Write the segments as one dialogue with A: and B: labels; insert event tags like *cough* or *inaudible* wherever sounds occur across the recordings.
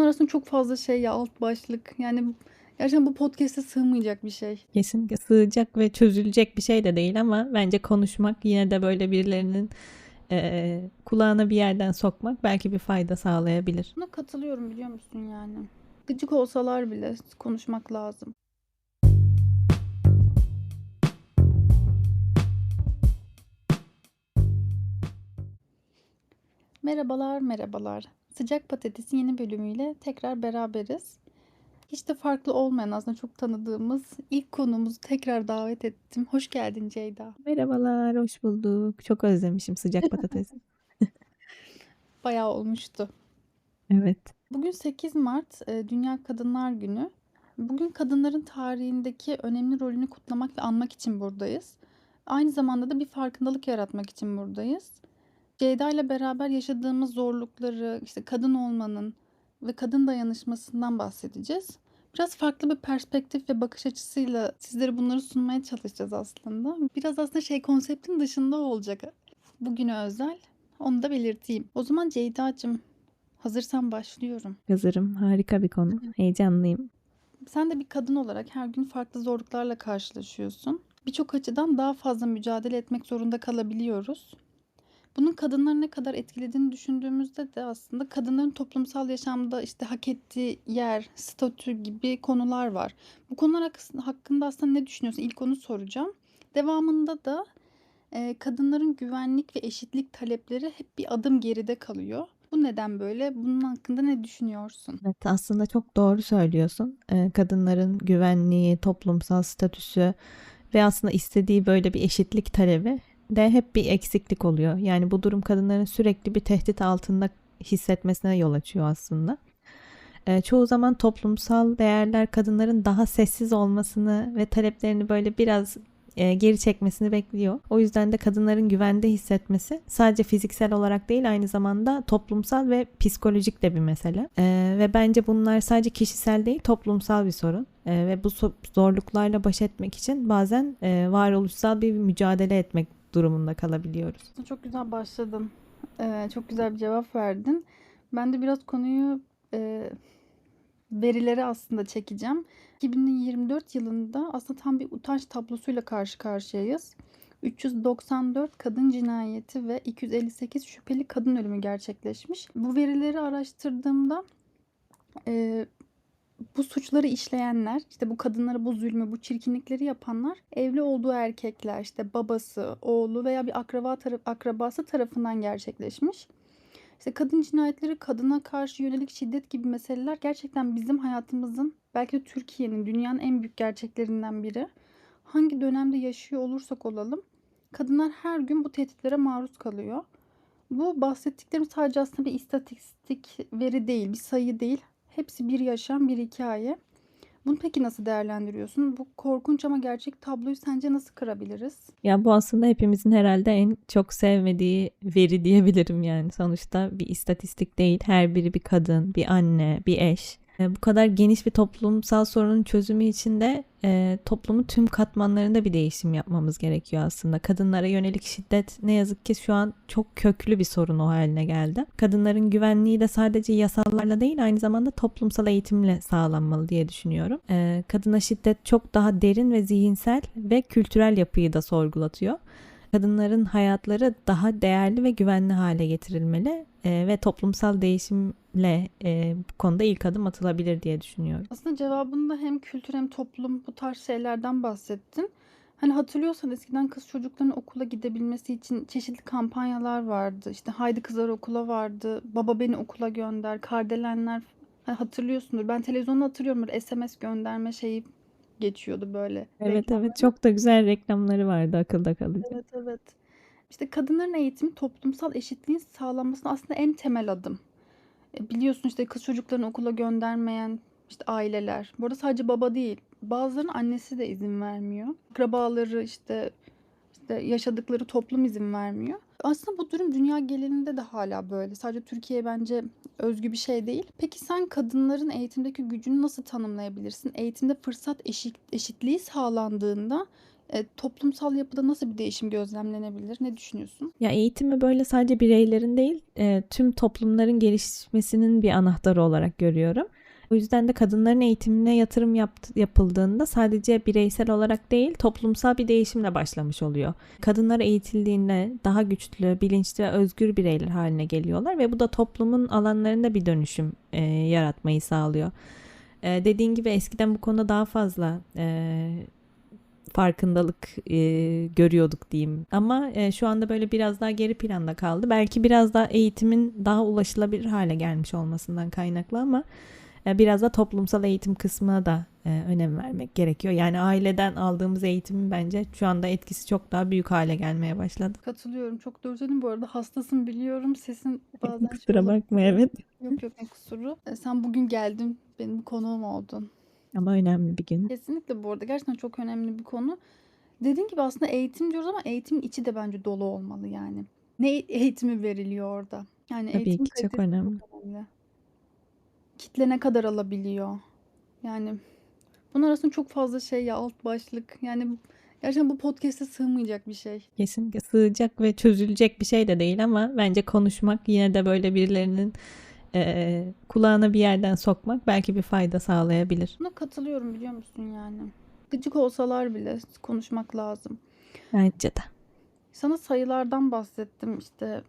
A: Bunlar aslında çok fazla şey ya alt başlık. Yani gerçekten bu podcast'e sığmayacak bir şey.
B: Kesinlikle sığacak ve çözülecek bir şey de değil ama bence konuşmak yine de böyle birilerinin e, kulağına bir yerden sokmak belki bir fayda sağlayabilir.
A: Buna katılıyorum biliyor musun yani. Gıcık olsalar bile konuşmak lazım. Merhabalar, merhabalar. Sıcak Patates'in yeni bölümüyle tekrar beraberiz. Hiç de farklı olmayan aslında çok tanıdığımız ilk konuğumuzu tekrar davet ettim. Hoş geldin Ceyda.
B: Merhabalar, hoş bulduk. Çok özlemişim sıcak patatesi. *laughs* *laughs*
A: Bayağı olmuştu.
B: Evet.
A: Bugün 8 Mart e, Dünya Kadınlar Günü. Bugün kadınların tarihindeki önemli rolünü kutlamak ve anmak için buradayız. Aynı zamanda da bir farkındalık yaratmak için buradayız. Ceyda ile beraber yaşadığımız zorlukları, işte kadın olmanın ve kadın dayanışmasından bahsedeceğiz. Biraz farklı bir perspektif ve bakış açısıyla sizlere bunları sunmaya çalışacağız aslında. Biraz aslında şey konseptin dışında olacak. Bugüne özel. Onu da belirteyim. O zaman Ceyda'cığım hazırsan başlıyorum.
B: Hazırım. Harika bir konu. Heyecanlıyım.
A: Sen de bir kadın olarak her gün farklı zorluklarla karşılaşıyorsun. Birçok açıdan daha fazla mücadele etmek zorunda kalabiliyoruz. Bunun kadınları ne kadar etkilediğini düşündüğümüzde de aslında kadınların toplumsal yaşamda işte hak ettiği yer, statü gibi konular var. Bu konular hak- hakkında aslında ne düşünüyorsun? İlk onu soracağım. Devamında da e, kadınların güvenlik ve eşitlik talepleri hep bir adım geride kalıyor. Bu neden böyle? Bunun hakkında ne düşünüyorsun?
B: Evet, aslında çok doğru söylüyorsun. Ee, kadınların güvenliği, toplumsal statüsü ve aslında istediği böyle bir eşitlik talebi de hep bir eksiklik oluyor. Yani bu durum kadınların sürekli bir tehdit altında hissetmesine yol açıyor aslında. Ee, çoğu zaman toplumsal değerler kadınların daha sessiz olmasını ve taleplerini böyle biraz e, geri çekmesini bekliyor. O yüzden de kadınların güvende hissetmesi sadece fiziksel olarak değil aynı zamanda toplumsal ve psikolojik de bir mesele. Ee, ve bence bunlar sadece kişisel değil toplumsal bir sorun. Ee, ve bu zorluklarla baş etmek için bazen e, varoluşsal bir mücadele etmek durumunda kalabiliyoruz.
A: Çok güzel başladın. Ee, çok güzel bir cevap verdin. Ben de biraz konuyu e, verilere aslında çekeceğim. 2024 yılında aslında tam bir utanç tablosuyla karşı karşıyayız. 394 kadın cinayeti ve 258 şüpheli kadın ölümü gerçekleşmiş. Bu verileri araştırdığımda e, bu suçları işleyenler, işte bu kadınlara bu zulmü, bu çirkinlikleri yapanlar evli olduğu erkekler, işte babası, oğlu veya bir akraba taraf, akrabası tarafından gerçekleşmiş. İşte kadın cinayetleri, kadına karşı yönelik şiddet gibi meseleler gerçekten bizim hayatımızın, belki de Türkiye'nin, dünyanın en büyük gerçeklerinden biri. Hangi dönemde yaşıyor olursak olalım, kadınlar her gün bu tehditlere maruz kalıyor. Bu bahsettiklerim sadece aslında bir istatistik veri değil, bir sayı değil. Hepsi bir yaşam, bir hikaye. Bunu peki nasıl değerlendiriyorsun? Bu korkunç ama gerçek tabloyu sence nasıl kırabiliriz?
B: Ya bu aslında hepimizin herhalde en çok sevmediği veri diyebilirim yani. Sonuçta bir istatistik değil. Her biri bir kadın, bir anne, bir eş. E, Bu kadar geniş bir toplumsal sorunun çözümü için de e, toplumun tüm katmanlarında bir değişim yapmamız gerekiyor aslında. Kadınlara yönelik şiddet ne yazık ki şu an çok köklü bir sorun o haline geldi. Kadınların güvenliği de sadece yasalarla değil aynı zamanda toplumsal eğitimle sağlanmalı diye düşünüyorum. E, kadına şiddet çok daha derin ve zihinsel ve kültürel yapıyı da sorgulatıyor. Kadınların hayatları daha değerli ve güvenli hale getirilmeli e, ve toplumsal değişimle e, bu konuda ilk adım atılabilir diye düşünüyorum.
A: Aslında cevabında hem kültür hem toplum bu tarz şeylerden bahsettin. Hani hatırlıyorsan eskiden kız çocukların okula gidebilmesi için çeşitli kampanyalar vardı. İşte haydi kızlar okula vardı. Baba beni okula gönder. Kardelenler hani hatırlıyorsundur. Ben televizyonda hatırlıyorum böyle SMS gönderme şeyi geçiyordu böyle.
B: Evet
A: reklamlar.
B: evet çok da güzel reklamları vardı akılda kalıcı.
A: Evet evet. İşte kadınların eğitimi toplumsal eşitliğin sağlanmasına aslında en temel adım. E, Biliyorsun işte kız çocuklarını okula göndermeyen işte aileler. Bu arada sadece baba değil. Bazılarının annesi de izin vermiyor. Akrabaları işte işte yaşadıkları toplum izin vermiyor. Aslında bu durum dünya genelinde de hala böyle. Sadece Türkiye bence özgü bir şey değil. Peki sen kadınların eğitimdeki gücünü nasıl tanımlayabilirsin? Eğitimde fırsat eşit, eşitliği sağlandığında E, toplumsal yapıda nasıl bir değişim gözlemlenebilir? Ne düşünüyorsun?
B: Ya eğitimi böyle sadece bireylerin değil, e, tüm toplumların gelişmesinin bir anahtarı olarak görüyorum. O yüzden de kadınların eğitimine yatırım yaptı, yapıldığında sadece bireysel olarak değil, toplumsal bir değişimle başlamış oluyor. Kadınlar eğitildiğinde daha güçlü, bilinçli ve özgür bireyler haline geliyorlar ve bu da toplumun alanlarında bir dönüşüm e, yaratmayı sağlıyor. E, dediğin gibi eskiden bu konuda daha fazla e, farkındalık e, görüyorduk diyeyim. Ama e, şu anda böyle biraz daha geri planda kaldı. Belki biraz daha eğitimin daha ulaşılabilir hale gelmiş olmasından kaynaklı ama biraz da toplumsal eğitim kısmına da e, önem vermek gerekiyor. Yani aileden aldığımız eğitimin bence şu anda etkisi çok daha büyük hale gelmeye başladı.
A: Katılıyorum. Çok doğru söyledin. Bu arada hastasın biliyorum. Sesin *laughs* bazen şey
B: Kusura
A: olabiliyor.
B: bakma evet.
A: Yok yok ne kusuru. E, Sen bugün geldin. Benim konuğum oldun.
B: Ama önemli bir gün.
A: Kesinlikle bu arada. Gerçekten çok önemli bir konu. Dediğin gibi aslında eğitim diyoruz ama eğitimin içi de bence dolu olmalı yani. Ne eğitimi veriliyor orada? Yani
B: Tabii
A: eğitimin
B: ki çok önemli.
A: çok önemli. Kitle ne kadar alabiliyor? Yani bunun arasında çok fazla şey ya alt başlık. Yani gerçekten bu podcast'e sığmayacak bir şey.
B: Kesinlikle sığacak ve çözülecek bir şey de değil ama bence konuşmak yine de böyle birilerinin e, kulağına bir yerden sokmak belki bir fayda sağlayabilir.
A: Buna katılıyorum biliyor musun yani? Gıcık olsalar bile konuşmak lazım.
B: Bence de.
A: Sana sayılardan bahsettim işte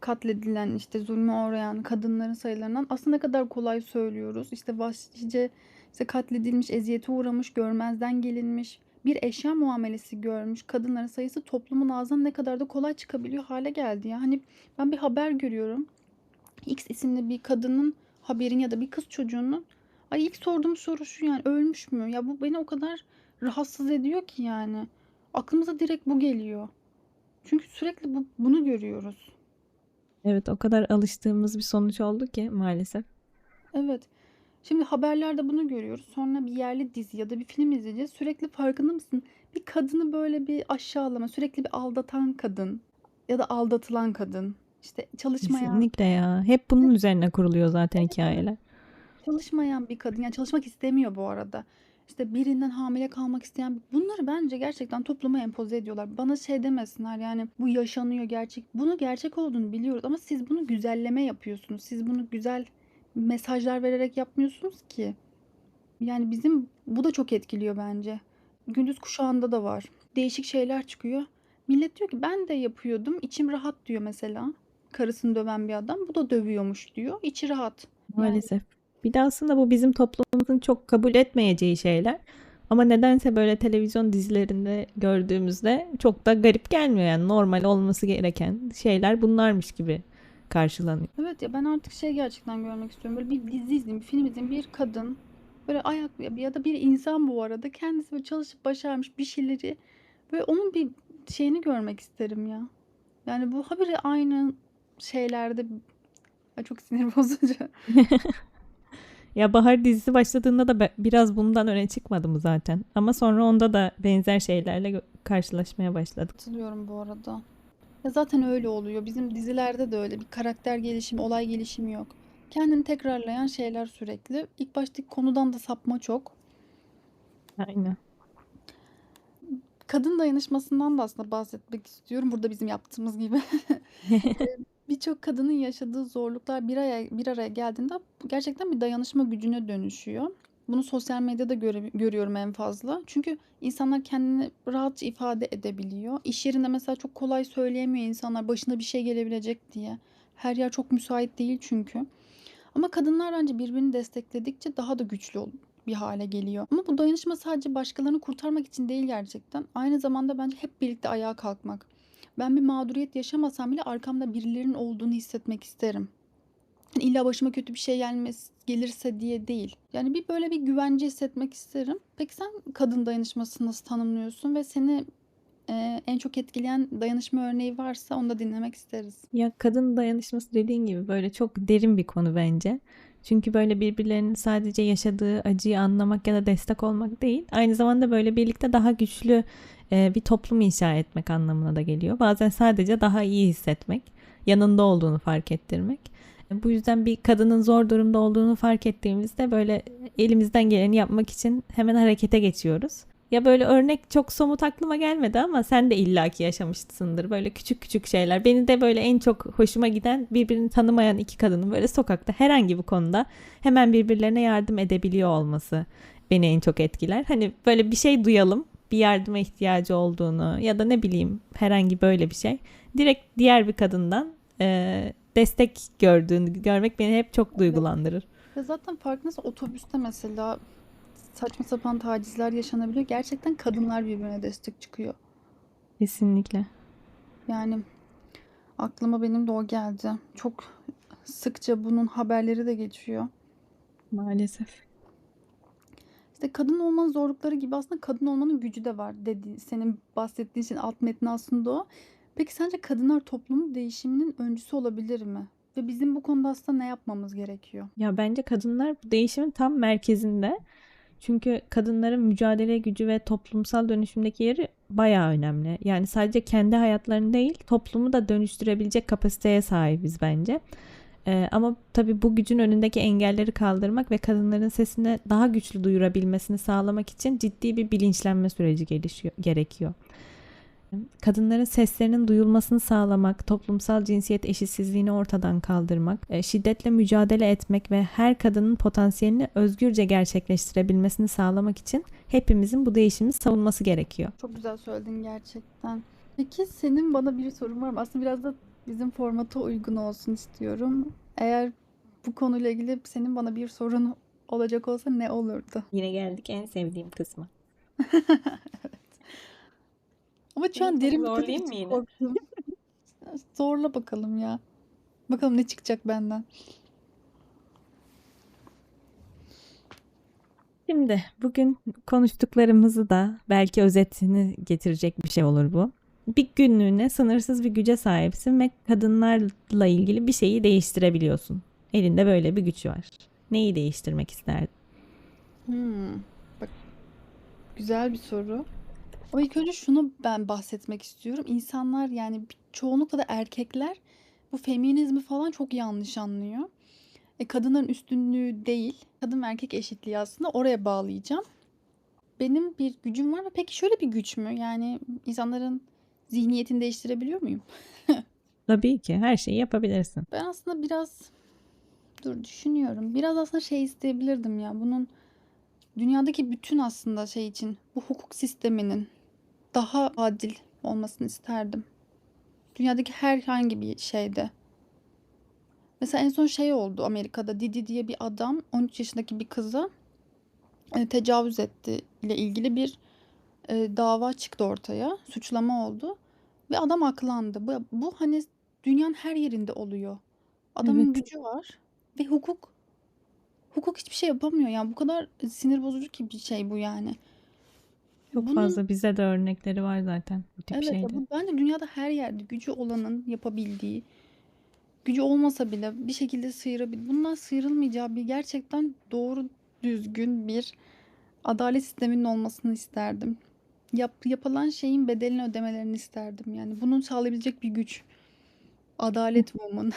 A: katledilen işte zulme uğrayan kadınların sayılarından aslında ne kadar kolay söylüyoruz. İşte vahşice işte katledilmiş, eziyete uğramış, görmezden gelinmiş, bir eşya muamelesi görmüş kadınların sayısı toplumun ağzından ne kadar da kolay çıkabiliyor hale geldi ya. Hani ben bir haber görüyorum. X isimli bir kadının haberin ya da bir kız çocuğunun ay ilk sorduğum soru şu yani ölmüş mü? Ya bu beni o kadar rahatsız ediyor ki yani. Aklımıza direkt bu geliyor. Çünkü sürekli bu, bunu görüyoruz.
B: Evet o kadar alıştığımız bir sonuç oldu ki maalesef.
A: Evet. Şimdi haberlerde bunu görüyoruz. Sonra bir yerli dizi ya da bir film izleyeceğiz. Sürekli farkında mısın? Bir kadını böyle bir aşağılama, sürekli bir aldatan kadın ya da aldatılan kadın. İşte çalışmayan,
B: Kesinlikle ya. Hep bunun üzerine kuruluyor zaten hikayeler.
A: çalışmayan bir kadın. Yani çalışmak istemiyor bu arada. İşte birinden hamile kalmak isteyen bunları bence gerçekten topluma empoze ediyorlar. Bana şey demesinler yani bu yaşanıyor gerçek. Bunu gerçek olduğunu biliyoruz ama siz bunu güzelleme yapıyorsunuz. Siz bunu güzel mesajlar vererek yapmıyorsunuz ki. Yani bizim bu da çok etkiliyor bence. Gündüz kuşağında da var. Değişik şeyler çıkıyor. Millet diyor ki ben de yapıyordum. içim rahat diyor mesela. Karısını döven bir adam. Bu da dövüyormuş diyor. İçi rahat. Yani
B: Maalesef. Bir de aslında bu bizim toplumumuzun çok kabul etmeyeceği şeyler. Ama nedense böyle televizyon dizilerinde gördüğümüzde çok da garip gelmiyor yani normal olması gereken şeyler bunlarmış gibi karşılanıyor.
A: evet ya ben artık şey gerçekten görmek istiyorum. Böyle bir dizi izleyeyim, bir film izleyeyim. Bir kadın böyle ayak ya da bir insan bu arada kendisi böyle çalışıp başarmış bir şeyleri ve onun bir şeyini görmek isterim ya. Yani bu habire aynı şeylerde Ay çok sinir bozucu. *laughs*
B: Ya Bahar dizisi başladığında da biraz bundan öne çıkmadı mı zaten? Ama sonra onda da benzer şeylerle karşılaşmaya başladık.
A: Katılıyorum bu arada. Ya zaten öyle oluyor. Bizim dizilerde de öyle bir karakter gelişimi, olay gelişimi yok. Kendini tekrarlayan şeyler sürekli. İlk baştaki konudan da sapma çok.
B: Aynen.
A: Kadın dayanışmasından da aslında bahsetmek istiyorum. Burada bizim yaptığımız gibi. *laughs* Birçok kadının yaşadığı zorluklar bir araya, bir araya geldiğinde gerçekten bir dayanışma gücüne dönüşüyor. Bunu sosyal medyada göre- görüyorum en fazla. Çünkü insanlar kendini rahatça ifade edebiliyor. İş yerinde mesela çok kolay söyleyemiyor insanlar başına bir şey gelebilecek diye. Her yer çok müsait değil çünkü. Ama kadınlar bence birbirini destekledikçe daha da güçlü bir hale geliyor. Ama bu dayanışma sadece başkalarını kurtarmak için değil gerçekten. Aynı zamanda bence hep birlikte ayağa kalkmak. Ben bir mağduriyet yaşamasam bile arkamda birilerinin olduğunu hissetmek isterim. Hani illa başıma kötü bir şey gelmez, gelirse diye değil. Yani bir böyle bir güvence hissetmek isterim. Peki sen kadın dayanışmasını nasıl tanımlıyorsun ve seni e, en çok etkileyen dayanışma örneği varsa onu da dinlemek isteriz.
B: Ya kadın dayanışması dediğin gibi böyle çok derin bir konu bence. Çünkü böyle birbirlerinin sadece yaşadığı acıyı anlamak ya da destek olmak değil, aynı zamanda böyle birlikte daha güçlü e, bir toplum inşa etmek anlamına da geliyor. Bazen sadece daha iyi hissetmek, yanında olduğunu fark ettirmek. E, Bu yüzden bir kadının zor durumda olduğunu fark ettiğimizde böyle elimizden geleni yapmak için hemen harekete geçiyoruz. Ya böyle örnek çok somut aklıma gelmedi ama sen de illaki yaşamışsındır. Böyle küçük küçük şeyler. Beni de böyle en çok hoşuma giden birbirini tanımayan iki kadının böyle sokakta herhangi bir konuda hemen birbirlerine yardım edebiliyor olması beni en çok etkiler. Hani böyle bir şey duyalım, bir yardıma ihtiyacı olduğunu ya da ne bileyim herhangi böyle bir şey. Direkt diğer bir kadından e, destek gördüğünü görmek beni hep çok duygulandırır.
A: Ve zaten farkındaysan otobüste mesela saçma sapan tacizler yaşanabiliyor. Gerçekten kadınlar birbirine destek çıkıyor.
B: Kesinlikle.
A: Yani aklıma benim de o geldi. Çok sıkça bunun haberleri de geçiyor.
B: Maalesef.
A: İşte kadın olmanın zorlukları gibi aslında kadın olmanın gücü de var dedi. Senin bahsettiğin şeyin alt metni aslında o. Peki sence kadınlar toplumun değişiminin öncüsü olabilir mi? Ve bizim bu konuda aslında ne yapmamız gerekiyor?
B: Ya bence kadınlar bu değişimin tam merkezinde. Çünkü kadınların mücadele gücü ve toplumsal dönüşümdeki yeri bayağı önemli. Yani sadece kendi hayatlarını değil, toplumu da dönüştürebilecek kapasiteye sahibiz bence. Ee, ama tabii bu gücün önündeki engelleri kaldırmak ve kadınların sesini daha güçlü duyurabilmesini sağlamak için ciddi bir bilinçlenme süreci gelişiyor, gerekiyor. Kadınların seslerinin duyulmasını sağlamak, toplumsal cinsiyet eşitsizliğini ortadan kaldırmak, e, şiddetle mücadele etmek ve her kadının potansiyelini özgürce gerçekleştirebilmesini sağlamak için hepimizin bu değişimi savunması gerekiyor.
A: Çok güzel söyledin gerçekten. Peki senin bana bir sorun var mı? Aslında biraz da bizim formata uygun olsun istiyorum. Eğer bu konuyla ilgili senin bana bir sorun olacak olsa ne olurdu?
B: Yine geldik en sevdiğim kısma. *laughs*
A: Ama şu an derin bir
B: zorlayayım mı yine?
A: korktum. *laughs* Zorla bakalım ya. Bakalım ne çıkacak benden.
B: Şimdi bugün konuştuklarımızı da belki özetini getirecek bir şey olur bu. Bir günlüğüne sınırsız bir güce sahipsin ve kadınlarla ilgili bir şeyi değiştirebiliyorsun. Elinde böyle bir güç var. Neyi değiştirmek isterdin?
A: Hmm, bak güzel bir soru. Ama ilk önce şunu ben bahsetmek istiyorum. İnsanlar yani çoğunlukla da erkekler bu feminizmi falan çok yanlış anlıyor. E, kadınların üstünlüğü değil, kadın ve erkek eşitliği aslında oraya bağlayacağım. Benim bir gücüm var mı? Peki şöyle bir güç mü? Yani insanların zihniyetini değiştirebiliyor muyum? *laughs*
B: Tabii ki her şeyi yapabilirsin.
A: Ben aslında biraz dur düşünüyorum. Biraz aslında şey isteyebilirdim ya. Bunun dünyadaki bütün aslında şey için bu hukuk sisteminin daha adil olmasını isterdim. Dünyadaki herhangi bir şeyde. Mesela en son şey oldu Amerika'da Didi diye bir adam 13 yaşındaki bir kıza e, tecavüz etti ile ilgili bir e, dava çıktı ortaya. Suçlama oldu ve adam aklandı. Bu, bu hani dünyanın her yerinde oluyor. Adamın
B: Evet.
A: gücü var ve hukuk hukuk hiçbir şey yapamıyor. Yani bu kadar sinir bozucu ki bir şey bu yani.
B: Çok
A: Bunun-
B: fazla bize de örnekleri var zaten bu tip
A: Evet ya
B: şeyde.
A: bu bence dünyada her yerde gücü olanın yapabildiği, gücü olmasa bile bir şekilde sıyırabilir. Bundan sıyrılmayacağı bir gerçekten doğru düzgün bir adalet sisteminin olmasını isterdim. Yap, yapılan şeyin bedelini ödemelerini isterdim. Yani bunun sağlayabilecek bir güç. Adalet woman.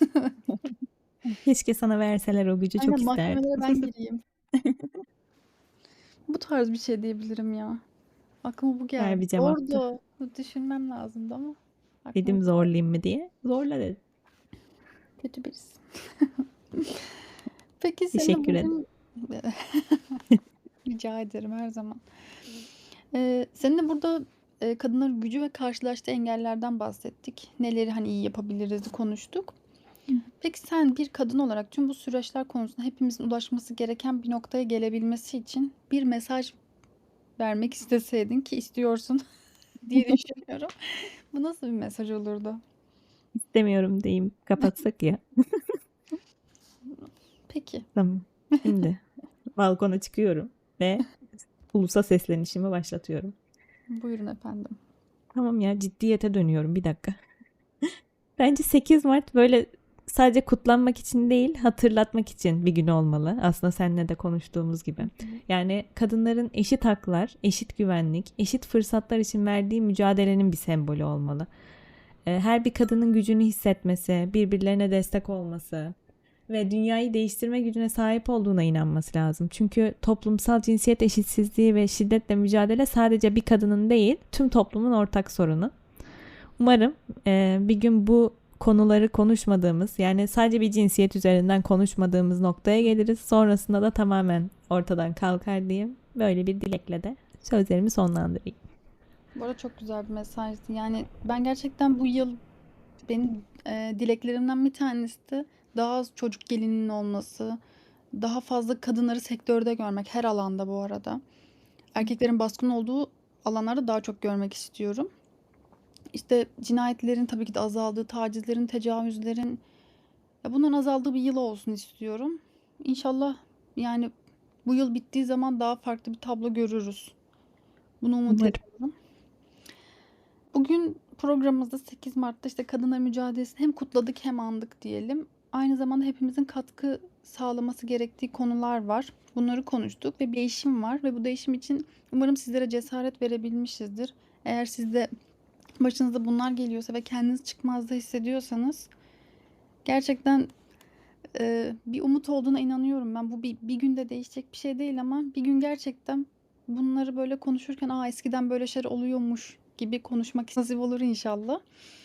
A: *laughs*
B: Keşke sana verseler o gücü çok
A: Aynen
B: isterdim.
A: mahkemelere ben gireyim. *laughs* Bu tarz bir şey diyebilirim ya. Aklıma bu geldi.
B: bir cevaptı.
A: Orada düşünmem lazımdı ama. aklıma
B: Dedim
A: bu-
B: zorlayayım mı diye. Zorla dedim.
A: Kötü birisin. *laughs* Peki senin
B: Teşekkür ederim.
A: bugün... *laughs* Rica ederim her zaman. Ee, seninle burada e, kadınların gücü ve karşılaştığı engellerden bahsettik. Neleri hani iyi yapabiliriz konuştuk. Peki sen bir kadın olarak tüm bu süreçler konusunda hepimizin ulaşması gereken bir noktaya gelebilmesi için bir mesaj vermek isteseydin ki istiyorsun *laughs* diye düşünüyorum. *laughs* Bu nasıl bir mesaj olurdu?
B: İstemiyorum diyeyim. Kapatsak ya. *laughs*
A: Peki.
B: Tamam. Şimdi balkona çıkıyorum ve ulusa seslenişimi başlatıyorum.
A: Buyurun efendim.
B: Tamam ya ciddiyete dönüyorum bir dakika. Bence 8 Mart böyle sadece kutlanmak için değil hatırlatmak için bir gün olmalı. Aslında seninle de konuştuğumuz gibi. Yani kadınların eşit haklar, eşit güvenlik, eşit fırsatlar için verdiği mücadelenin bir sembolü olmalı. Ee, Her bir kadının gücünü hissetmesi, birbirlerine destek olması, ve dünyayı değiştirme gücüne sahip olduğuna inanması lazım. Çünkü toplumsal cinsiyet eşitsizliği ve şiddetle mücadele sadece bir kadının değil, tüm toplumun ortak sorunu. Umarım e, bir gün bu konuları konuşmadığımız, yani sadece bir cinsiyet üzerinden konuşmadığımız noktaya geliriz. Sonrasında da tamamen ortadan kalkar diyeyim. Böyle bir dilekle de sözlerimi sonlandırayım.
A: Bu arada çok güzel bir mesajdı. Yani ben gerçekten bu yıl benim e, dileklerimden bir tanesi de daha az çocuk gelinin olması, daha fazla kadınları sektörde görmek her alanda bu arada. Erkeklerin baskın olduğu alanlarda daha çok görmek istiyorum. İşte cinayetlerin tabii ki de azaldığı, tacizlerin, tecavüzlerin ya bunların azaldığı bir yıl olsun istiyorum. İnşallah yani bu yıl bittiği zaman daha farklı bir tablo görürüz. Bunu umut
B: Umarım.
A: ediyorum. Bugün programımızda 8 Mart'ta işte kadınlar mücadelesini hem kutladık hem andık diyelim. Aynı zamanda hepimizin katkı sağlaması gerektiği konular var. Bunları konuştuk ve değişim var ve bu değişim için umarım sizlere cesaret verebilmişizdir. Eğer sizde başınıza bunlar geliyorsa ve kendiniz çıkmazda hissediyorsanız gerçekten e, bir umut olduğuna inanıyorum ben. Bu bir, bir günde değişecek bir şey değil ama bir gün gerçekten bunları böyle konuşurken aa eskiden böyle şeyler oluyormuş gibi konuşmak nasip olur inşallah.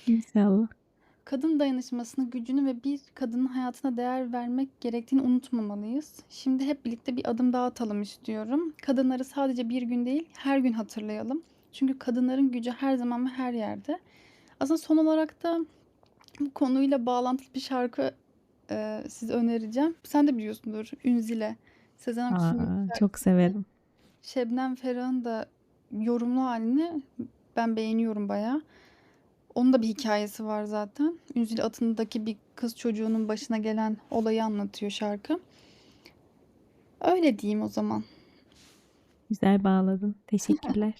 B: İnşallah.
A: Kadın dayanışmasını, gücünü ve bir kadının hayatına değer vermek gerektiğini unutmamalıyız. Şimdi hep birlikte bir adım daha atalım istiyorum. Kadınları sadece bir gün değil, her gün hatırlayalım. Çünkü kadınların gücü her zaman ve her yerde. Aslında son olarak da bu konuyla bağlantılı bir şarkı e, size önereceğim. Sen de biliyorsundur Ünzile. Sezen Aksu'nun
B: çok severim.
A: Şebnem Ferah'ın da yorumlu halini ben beğeniyorum bayağı. Onun da bir hikayesi var zaten. Ünzil atındaki bir kız çocuğunun başına gelen olayı anlatıyor şarkı. Öyle diyeyim o zaman.
B: Güzel bağladın. Teşekkürler.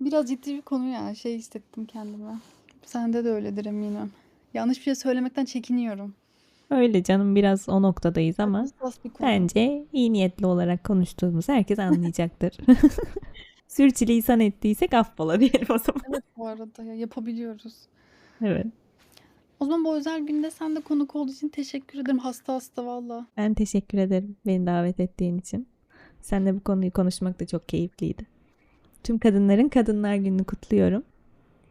A: Biraz ciddi bir konu ya. Şey hissettim kendime. Sende de öyledir eminim. Yanlış bir şey söylemekten çekiniyorum.
B: Öyle canım biraz o noktadayız ama
A: Hassas bir konu.
B: bence iyi niyetli olarak konuştuğumuz herkes anlayacaktır. *laughs* Sürçülisan ettiysek affola diyelim o zaman.
A: Evet bu arada ya yapabiliyoruz.
B: Evet.
A: O zaman bu özel günde sen de konuk olduğu için teşekkür ederim. Hasta hasta valla.
B: Ben teşekkür ederim beni davet ettiğin için. Seninle bu konuyu konuşmak da çok keyifliydi. Tüm kadınların Kadınlar Günü'nü kutluyorum.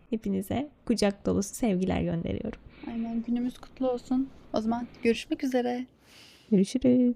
B: Hepinize kucak dolusu sevgiler gönderiyorum.
A: Aynen günümüz kutlu olsun. O zaman görüşmek üzere.
B: Görüşürüz.